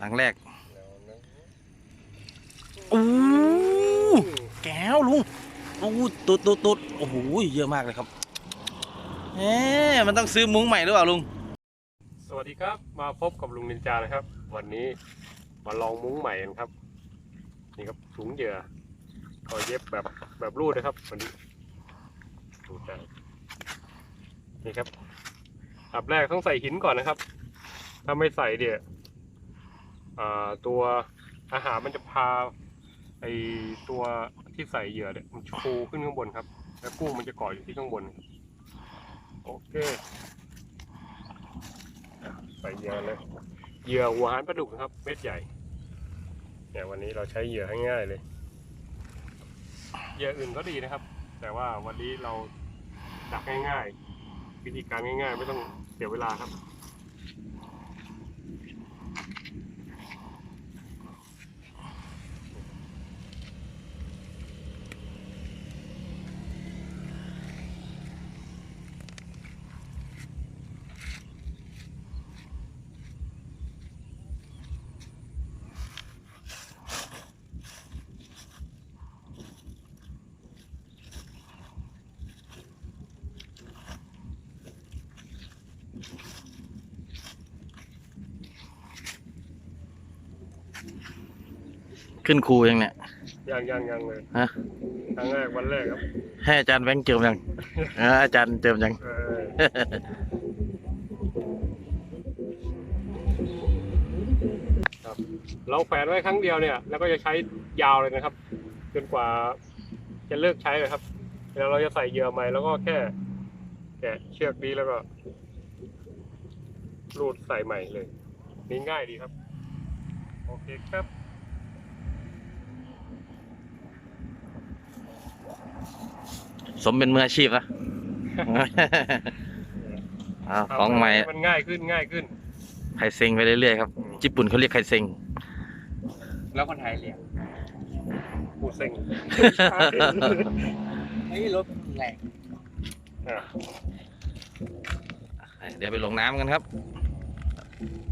หลังแรกโอ้แก้วลุงโอ้ตุดตุดตุดโอ้โหเยอะมากเลยครับเอ๊ะมันต้องซื้อมุ้งใหม่หรือเปล่าลุง สวัสดีครับ มาพบกับลุงนินจานะครับ วันนี้มาลองมุ้งใหม่กันครับ นี่ครับถุงเหยื่อก็เย็บแบบแบบรูดนะครับวันนี้ดูแต่นี่ครับอับแรกต้องใส่หินก่อนนะครับ ถ้าไม่ใส่เดี๋ยอ่า ตัวอาหารมันจะพาไอตัวที่ใส่เหยื่อเนี่ยมันจะฟูขึ้นข้างบนครับ แล้วกุ้งมันจะเกาะอยู่ที่ข้างบน โอเค ใส่เหยื่อเลยเหยื่อหัวหานปลาดุกนะครับ เม็ดใหญ่เนี่ยวันนี้เราใช้เหยื่อง่ายๆเลยเหยื่ออื่นก็ดีนะครับ แต่ว่าวันนี้เราดักง่ายๆ วิธีการง่ายๆ ไม่ต้องเสียเวลาครับ ขึ้นครูยังเนี่ย ยังยังยังเลยฮะ ครั้งแรกวันแรกครับให้อาจารย์แบงค์เจิมยังเอออาจารย์เจิมยัง เออครับ เราแขวนไว้ครั้งเดียวเนี่ย แล้วก็จะใช้ยาวเลยนะครับ จนกว่าจะเลิกใช้เลยครับแล้วเราจะใส่เหยื่อใหม่แล้วก็แค่แกะเชือกดีแล้วก็รูดใส่ใหม่เลยนี่ง่ายดีครับ โอเคครับ สมเป็นมืออาชีพนะ อ้าวของใหม่มันง่ายขึ้นง่ายขึ้นไข่เซ็งไปเรื่อยๆครับ ญี่ปุ่นเขาเรียกไข่เซ็ง แล้วคนไทยเรียกปูเซ็งไอ้รถแรงอะเดี๋ยวไปลงน้ำกันครับ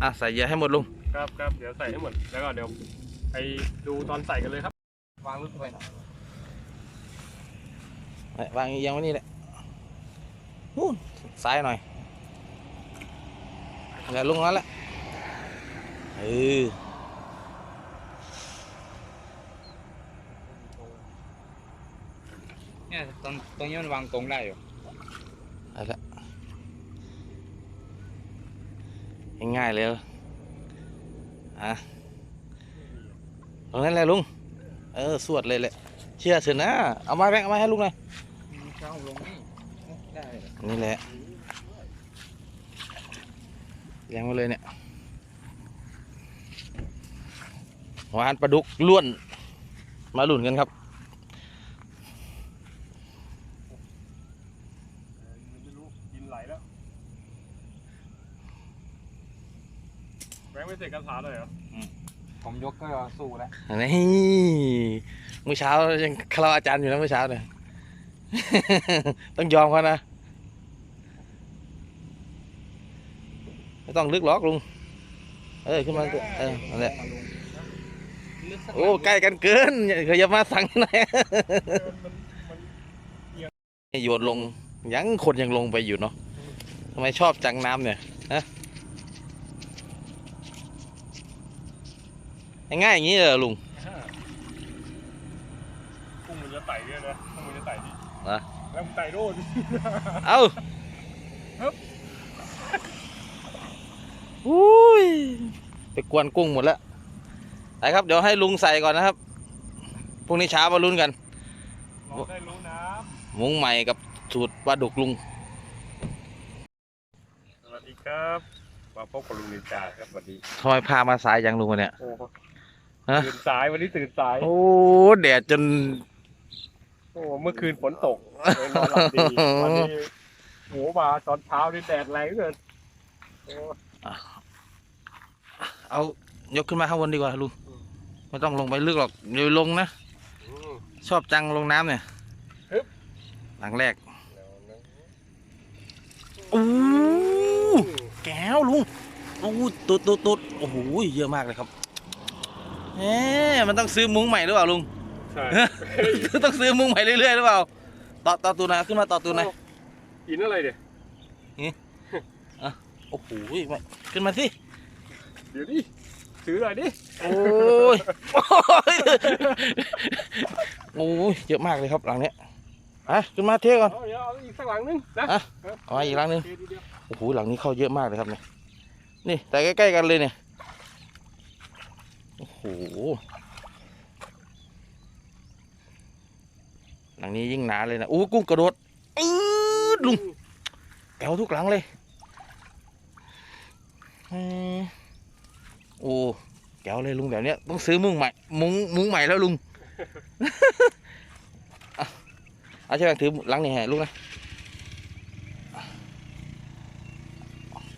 อะใส่เหยื่อให้หมดลุง ครับครับเดี๋ยวใส่ให้หมด แล้วก็เดี๋ยวไปดูตอนใส่กันเลยครับ วางรถไปหน่อย วางเอียงไว้นี่แหละนู่นซ้ายหน่อยเดี๋ยวลงนั้นแหละเออเนี่ยตรงตรงนี้มันวางตรงได้อยู่เอาละง่ายๆเลยอะตรงนั้นแหละลุง เออ สวดเลยแหละ เชื่อเถอะนะ เอาไม้แบงค์เอาไม้ให้ลุงหน่อยมีเข้า ลงนี่ได้เลยนี่แหละเลี้ยงไว้เลยเนี่ยหวานปลาดุกล้วน มาหลุนกันครับไม่รู้กินไหลแล้วแบงค์ไม่เสกคาถาเลยเหรอผมยกก็สู้แล้วนี่เมื่อเช้ายังคารวะอาจารย์อยู่นะเมื่อเช้าเนี่ย ต้องยอมเขานะ ไม่ต้องลึกหรอกลุง เออขึ้นมาเถอะเออนั่นแหละลึกสักโอ้ ใกล้กันเกินอย่าเขาอย่ามาสั่งหน่อยโยนลง ยังคนยังลงไปอยู่เนาะทำไมชอบจังน้ำเนี่ยฮะง่ายๆอย่างนี้เลยเหรอลุงกุ้งมันจะไต่ด้วยนะกุ้งมันจะไต่ดิ เหรอแล้วมันไต่โน่นเอ้าฮึบอุ้ยไปกวนกุ้งหมดแล้วไปครับ เดี๋ยวให้ลุงใส่ก่อนนะครับพรุ่งนี้เช้ามาลุ้นกันเราได้รู้นะมุ้งใหม่กับสูตรปลาดุกลุง สวัสดีครับมาพบกับลุงนินจาครับสวัสดีทำไมพามาสายจังลุงวันเนี่ยโอ้ฮะตื่นสายวันนี้ตื่นสาย โอ้แดดจน โอ้เมื่อคืนฝนตกเลยนอนหลับดีวันนี้โหมาตอนเช้านี่แดดแรงเกินโอ้เอายกขึ้นมาข้างบนดีกว่าลุงไม่ต้องลงไปลึกหรอกเดี๋ยวลงนะ อืม ชอบจังลงน้ำเนี่ยฮึบ หลังแรกแล้วนะโอ้แก้วลุงโอ้ตุดตุดตุดโอ้โหเยอะมากเลยครับเอ๊ะมันต้องซื้อมุ้งใหม่หรือเปล่าลุง ใช่ต้องซื้อมุ้งใหม่เรื่อยๆหรือเปล่าต่อต่อตูนนะขึ้นมาต่อตูนนะอินอะไรเดี๋ยวโอ้โหไม่ขึ้นมาสิเดี๋ยวดิซื้ออะไรดิโอ้ยโอ้ยโอ้ยเยอะมากเลยครับหลังเนี้ยอะขึ้นมาเทก่อนเอาเดี๋ยวเอาอีกสักหลังนึงนะอะเอามาอีกหลังหนึงโอเคทีเดียวโอ้โหหลังนี้เข้าเยอะมากเลยครับเนี่ยนี่แต่ใกล้ๆกันเลยเนี่ยโอ้โห หลังนี้ยิ่งหนาเลยนะโอ้กุ้งกระโดดอืดลุงแกวทุกหลังเลยโอ้แกวเลยลุงแบบเนี้ยต้องซื้อมุ้งใหม่มุ้งมุ้งใหม่แล้วลุงเอาใช่ไหมถือหลังนี่ให้ลุงนะ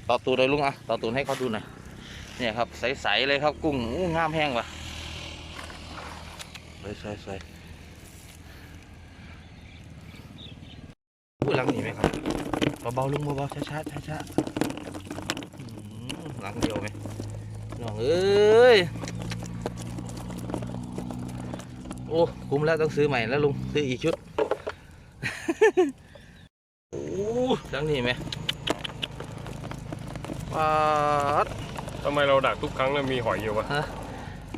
ต่อตูนเลยลุงอะต่อตูนให้เขาดูหน่อยเนี่ยครับใสๆเลยครับกุ้งงามแห้งว่ะสๆสวยๆอุ้ยหลังหนีไหมครับ เบาๆลุงเบาๆช้าๆช้าๆอืมหลังเดียวไหมน้องเอ้ยโอ้คุ้มแล้วต้องซื้อใหม่แล้วลุงซื้ออีกชุดโอ้หลังหนีไหมปัดทำไมเราดักทุกครั้งแล้วมีหอยอยู่วะฮะ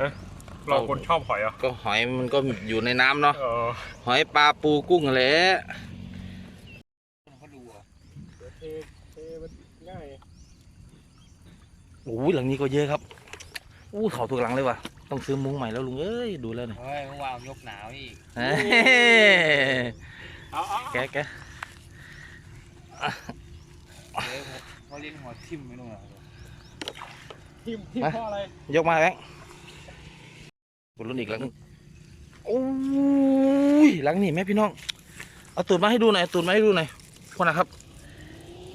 ฮะเราคนชอบหอยเหรอะก็หอยมันก็อยู่ในน้ำเนาะเออหอยปลาปูกุ้งอะไร เขาดูอะ เทเทมันง่าย โอ้ยหลังนี้ก็เยอะครับอู้เขาถูกหลังเลยว่ะต้องซื้อมุ้งใหม่แล้วลุงเอ้ยดูแล้วเนี่ยเฮ้ยเมื่อวานยกหนาวอีกเฮ้ยเอาเอาแกะแกะเฮ้ยเขาเล่นหัวทิ่มไม่รู้เหรอทิมทิมเพราะอะไรยกมาแบงค์กดรุ่นอีกหลังหนึงโอ้ยหลังนี่แม่พี่น้องเอาตูดมาให้ดูหน่อยเอาตูดมาให้ดูหน่อยคนนะครับ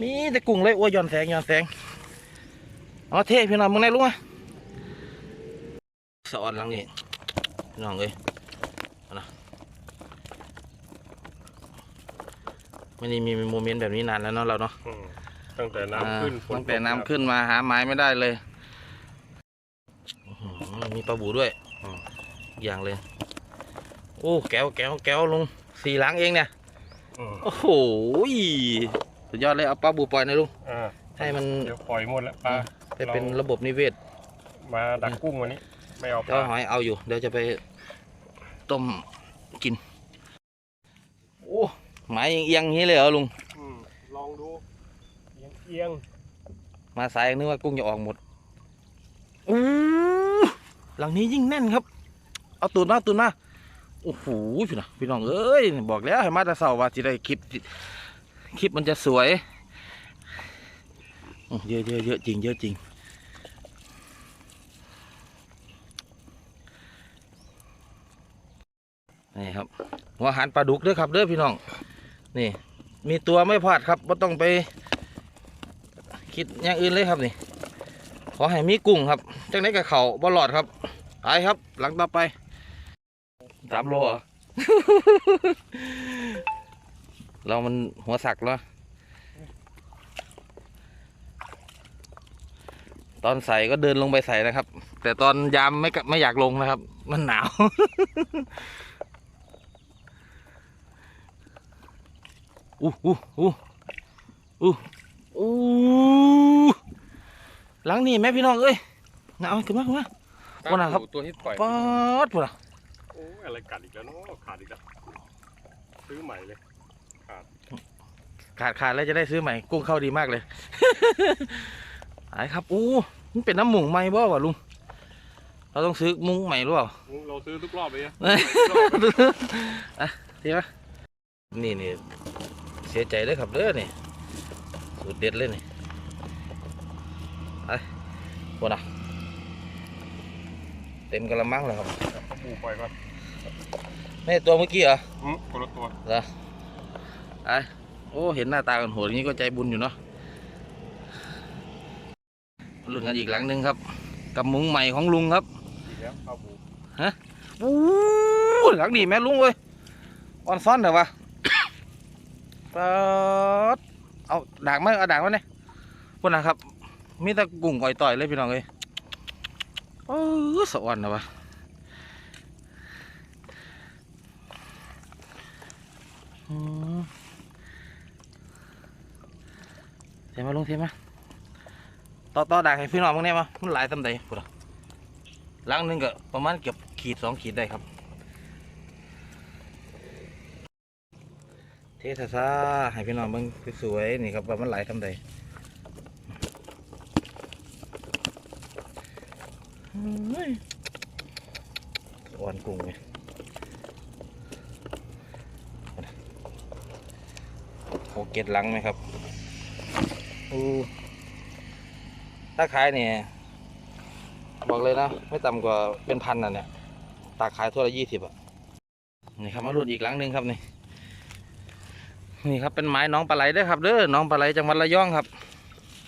มีแต่กุ้งเลยโอ้ยย้อนแสงย้อนแสง เอาเท่พี่น้องมึงไหนลุงอะสะออนหลังนี่พี่น้องเอ้ยเอานะไม่ได้มีโมเมนต์แบบนี้นานแล้วเนาะเราเนาะอืมตั้งแต่น้ำขึ้นอ่าฝนตั้งแต่ตกน้ำขึ้นมาหาไม้ไม่ได้เลยอื้อหือมีปลาบูด้วยอืมอีกอย่างเลย โอ้แก้วแก้วแก้วลงสี่หลังเองเนี่ย อืมโอ้โหสุดยอดเลยเอาปลาบูปล่อยหนะลุงอ่าให้มัน เดี๋ยวปล่อยหมดแล้วปลา ไปเป็นระบบนิเวศ มาดักกุ้งวันนี้ ไม่เอาปเจ้าลาหอยเอาอยู่ เดี๋ยวจะไปต้มกิน โอ้ไม้เอียงๆอย่างนี้เลยเหรอลุงอืมลองดูเอียงเอียงมาสายนึกว่ากุ้งจะออกหมดอู้หลังนี้ยิ่งแน่นครับ เอาตูนมาเอาตูนมาโอ้โหพี่น้องพี่น้องเอ้ยบอกแล้วให้มาแต่เสาร์ว่าจะได้คลิปคลิปมันจะสวยโอ้เยอะเยอะเยอะจริงเยอะจริง นี่ครับ หัวหันปลาดุกเด้อครับเด้อพี่น้อง นี่ มีตัวไม่พลาดครับไม่ต้องไป คิดอย่างอื่นเลยครับนี่ ขอให้มีกุ้งครับจังไดกับเขาบอลอดครับไปครับ หลังต่อไปสามโลเหรอเรามันหัวสักแล้วตอนใส่ก็เดินลงไปใส่นะครับ แต่ตอนยามไม่กะไม่อยากลงนะครับ มันหนาว อู้อู้อู้อู้อู้หลังนี่แม่พี่น้องเอ้ยน่าเอาขึ้นมาขึ้นมาวันไหนครับตัวที่ปล่อยป๊อดพุ่นอะโอ้ยอะไรกัดอีกแล้วเนาะขาดอีกแล้วซื้อใหม่เลย ขาดขาดแล้วจะได้ซื้อใหม่ กุ้งเข้าดีมากเลยไอ้ครับอู้มันเป็นน้ำหมุงไหมบ่วะลุงเราต้องซื้อมุ้งใหม่หรือเปล่าเราซื้อทุกรอบเลยอะอะดีปะนี่นี่เสียใจเลยครับเด้อนี่สูตรเด็ดเลยนี่ไปบนอะเต็มกระมังแล้วครับเอาปลาบูปล่อยก่อนไม่ตัวเมื่อกี้เหรออืมคนละตัวเหรอไอโอ้เห็นหน้าตากันโหดอย่างนี้ก็ใจบุญอยู่เนาะลุ้นกันอีกหลังหนึ่งครับ กับมุ้งใหม่ของลุงครับอีกแล้วปลาบูอู้หลังดีแม่ลุงเว้ยอ่อนซ้อนเถอะวะ ปดเอาด่างมาเอาด่างมาเนี่ยพวกนะครับมีแต่กุ้งอ่อยต่อยเลยพี่น้องเอ้ยโอ้สะอ่อนนะวะเทมาลงเทมาต่อต่อดักให้พี่น้องมึงเนี่ยมามันหลายตำใดพูดอะลังหนึงก็ประมาณเกือบขีดสองขีดได้ครับ เทศซาให้พี่น้องเบิ่งสวยๆนี่ครับว่ามันไหลทำใดอ่อนกุ้งเลยโอเก็ดหลังไหมครับอู้ถ้าขายเนี่ยบอกเลยนะ ไม่ต่ำกว่าเป็นพันน่ะเนี่ยตากขายทั่วละยี่สิบอะนี่ครับมาลุ้นอีกหลังหนึ่งครับนี่ นี่ครับเป็นไม้หน้องปลาไหลเด้อครับเด้อหน้องปลาไหลจังหวัดระยองครับ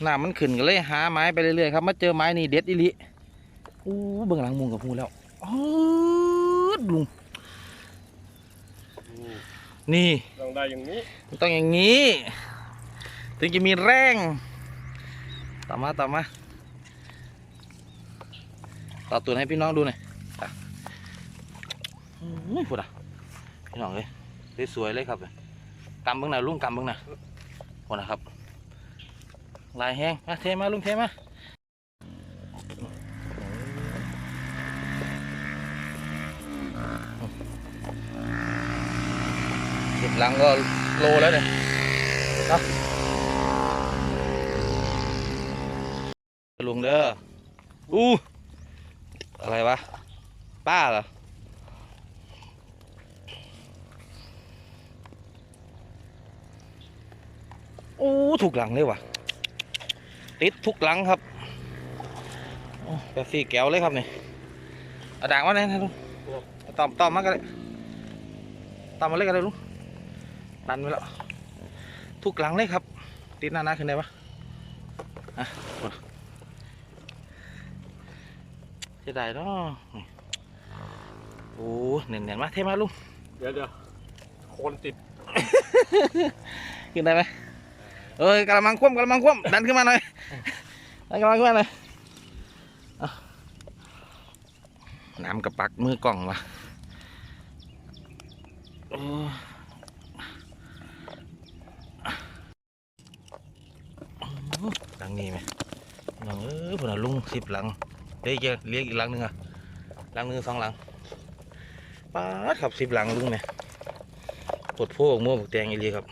น้ำมันขึ้นก็เลยหาไม้ไปเรื่อยๆครับมาเจอไม้นี่เด็ดอีหลิอู้เบื้องหลังมุงกับพูแล้วอ๋อลุงนี่ต้องได้อย่างนี้มันต้องอย่างนี้ ถึงจะมีแรงต่อมาต่อมาต่อตัวให้พี่น้องดูหน่อยอะอุ้ยพูดอะพี่น้องเลยสวยๆเลยครับกำเบิ้งหน่ะลุงกำเบิ้งหน่ะโอ้นะครับลายแห้งมาเทมาลุงเทมาสิบหลังก็โลแล้วเนี่ยนะลุงเด้ออู้อะไรวะ ป้าเหรอ โอ้ถูกหลังเลยว่ะ ติดทุกหลังครับโอ้แปดสี่แก้วเลยครับนี่เอาด่างมาเลยนะลุงเอาตอมตอมมากันเลยตอมมาเลยกันเลยลุงดันไปแล้วทุกหลังเลยครับ ติดหน้าหน้าขึ้นได้ปะอะมาเสียดายเนาะนี่โอ้เน่นๆมาเทมาลุงเดี๋ยวเดี๋ยวโคนติด ขึ้นได้ไหม เอ้ยกระมังคว่ำกระมังคว่ำดันขึ้นมาหน่อยดันกระมังขึ้นมาหน่อยน้ำกับปักมือกล่องวะหลังนี้ไหมน้องเอ้ยพวกน่ะลุงสิบหลังเฮ้ยเจ๊เลี้ยงอีกหลังหนึงอะหลังหนึงสองหลังป้าขับสิบหลังลุงเนี่ยปวดโพกมั่วบกแตงอีเลีครับ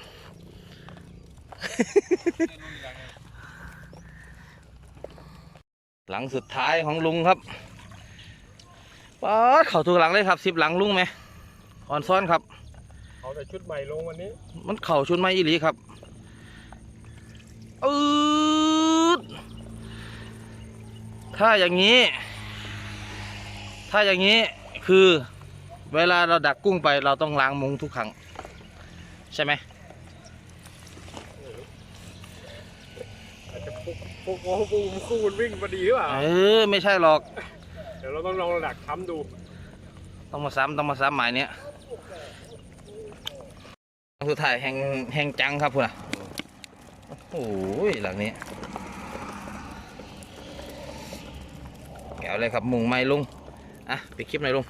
หลังสุดท้ายของลุงครับป๊าดเข่าถูกหลังเลยครับสิบหลังลุงไหมอ่อนซ้อนครับเอาแต่ชุดใหม่ลงวันนี้ มันเข่าชุนไม้อีหลีครับอืดถ้าอย่างนี้ ถ้าอย่างนี้คือเวลาเราดักกุ้งไปเราต้องล้างมุ้งทุกครั้ง ใช่ไหม อาจจะ พวกพวกพวกพวกคู่มันวิ่งพอดีหรือเปล่าเออไม่ใช่หรอก เดี๋ยวเราต้องลองดักทำดู ต้องมาซ้ำต้องมาซ้ำหมายเนี้ยสุดท้ายแห่งแห่งจังครับพุ่นอะโอ้ยหลังนี้แก้วเลยครับมุงไม้ลุงอะไปดคลิปหน่อยลุง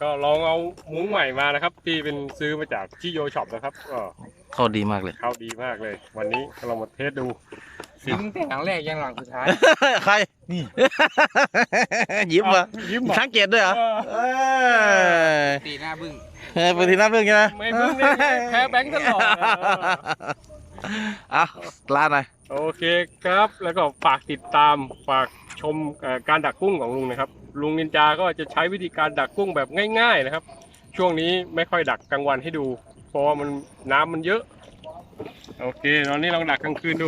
ก็ลองเอามุ้งใหม่มานะครับ ที่เป็นซื้อมาจากที่โยช็อปนะครับก็เข้าดีมากเลย เข้าดีมากเลย วันนี้ก็ลองมาเทสดู สิงแต่หลังแรกยังหลังสุดท้าย ใคร นี่ ยิ้มเหรออ้าวยิ้มเหรอสังเกตด้วยเหรอเออเอ้ยตีหน้าบึ้งเฮ้ยปฏินับเรื่องใช่ไหมไม่เพิ่งนี่แพ้แบงค์ตลอดอะลาหน่อยโอเคครับ แล้วก็ฝากติดตาม ฝากชมเอ่อการดักกุ้งของลุงนะครับ ลุงนินจาก็จะใช้วิธีการดักกุ้งแบบง่าย ๆ นะครับ ช่วงนี้ไม่ค่อยดักกลางวันให้ดู เพราะว่ามันน้ำมันเยอะ โอเคตอนนี้ลองดักกลางคืนดู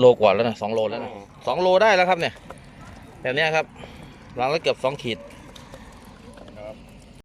โลกว่าแล้วนะสองโลแล้วนะสองโลได้แล้วครับเนี่ยแบบเนี้ยครับหลังแล้วเกือบสองขีด